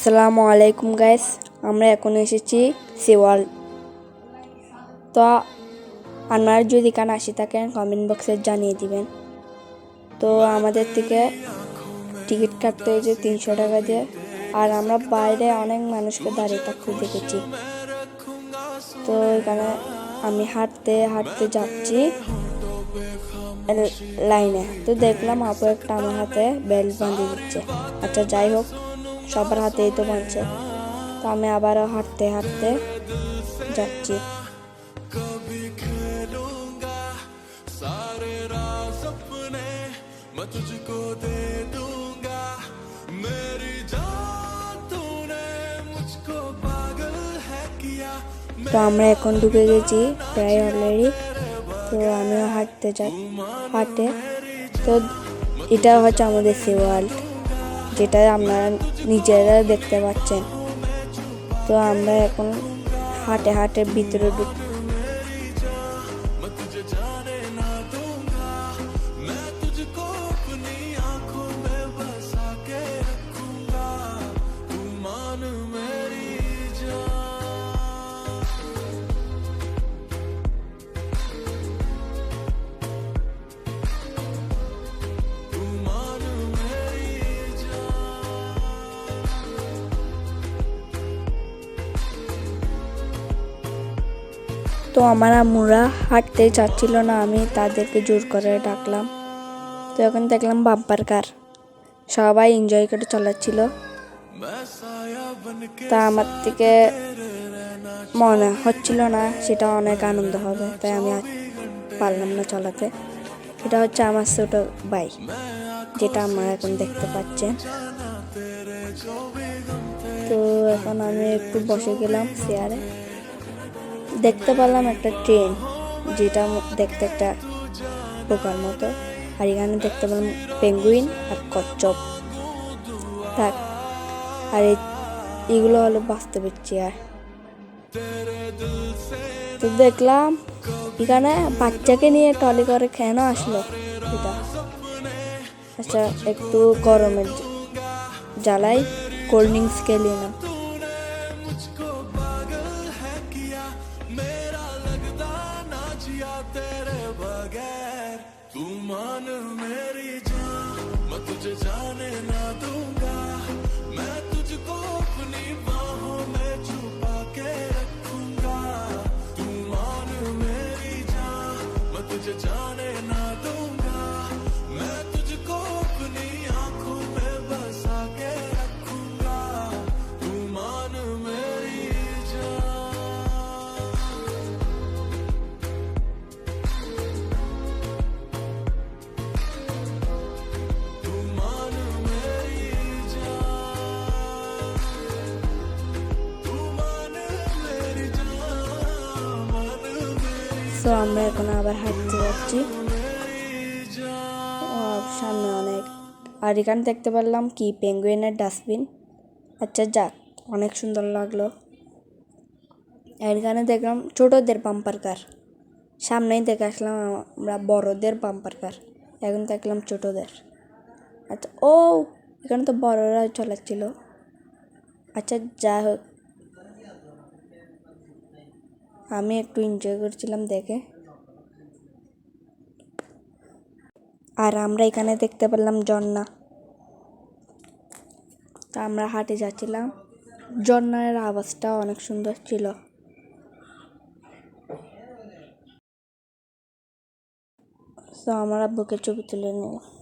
আসসালামু আলাইকুম গাইস আমরা এখন এসেছি সিওয়াল তো আপনারা যদি কান আসি থাকেন কমেন্ট বক্সে জানিয়ে দিবেন। তো আমাদের থেকে টিকিট কাটতে হয়েছে তিনশো টাকা দিয়ে। আর আমরা বাইরে অনেক মানুষকে দাঁড়িয়ে থাকতে দেখেছি। তো এখানে আমি হাঁটতে হাঁটতে যাচ্ছি লাইনে তো দেখলাম আপু একটা আমার হাতে বেল্ট বাঁধিয়ে দিচ্ছে। আচ্ছা যাই হোক। সবার হাতেই তো বাঁচে। তো আমি আবারও হাঁটতে হাঁটতে যাচ্ছি। তো আমরা এখন ঢুকে গেছি প্রায় অলরেডি তো আমিও হাঁটতে যাই হাঁটে। তো এটা হচ্ছে আমাদের সি ওয়ার্ল্ড যেটা আপনারা নিজেরা দেখতে পাচ্ছেন। তো আমরা এখন হাটে হাটে ভিতরে ঢুক তো আমার আম্মুরা হাঁটতে চাচ্ছিল না, আমি তাদেরকে জোর করে ডাকলাম। তো এখন দেখলাম বাম্পার কার। সবাই এনজয় করে চালাচ্ছিল। তা আমার থেকে মনে হচ্ছিল না সেটা অনেক আনন্দ হবে, তাই আমি পারলাম না চলাতে। এটা হচ্ছে আমার ছোট ভাই, যেটা আমরা এখন দেখতে পাচ্ছেন তো এখন আমি একটু বসে গেলাম চেয়ারে দেখতে পেলাম একটা ট্রেন, যেটা দেখতে একটা পোকার মতো। আর এখানে দেখতে পেলাম পেঙ্গুইন আর কচ্ছপ। থাক, আর এগুলো হলো বাস্তবের চেয়ার। তো দেখলাম, এখানে বাচ্চাকে নিয়ে টলি করে কেন আসলো এটা? আচ্ছা একটু গরমের জ্বালাই কোল্ড ড্রিঙ্কস খেলি না मेरा लगता ना जिया तेरे बगैर। तू मान मेरी जान, मैं तुझे जाने ना दूँगा। मैं तुझको अपनी बाहों में छुपा के रखूँगा। तू मान मेरी जान, मैं तुझे जाने তো আমরা এখন আবার হাঁটতে যাচ্ছি। সামনে অনেক। আর এখানে দেখতে পারলাম কি পেঙ্গুইনের ডাস্টবিন আচ্ছা যাক, অনেক সুন্দর লাগল। আর এখানে দেখলাম ছোটদের বাম্পার কার সামনেই দেখে আসলাম আমরা বড়দের বাম্পার কার এখন দেখলাম ছোটদের। আচ্ছা ও, এখানে তো বড়রা চলাচ্ছিল আচ্ছা যা হোক। আমি একটু এনজয় করছিলাম, দেখে। আর আমরা এখানে দেখতে পেলাম ঝর্ণা তা আমরা হাঁটে যাচ্ছিলাম। ঝর্ণার আওয়াজটা অনেক সুন্দর ছিল। তো আমার আব্বুকে ছবি তুলে নিলাম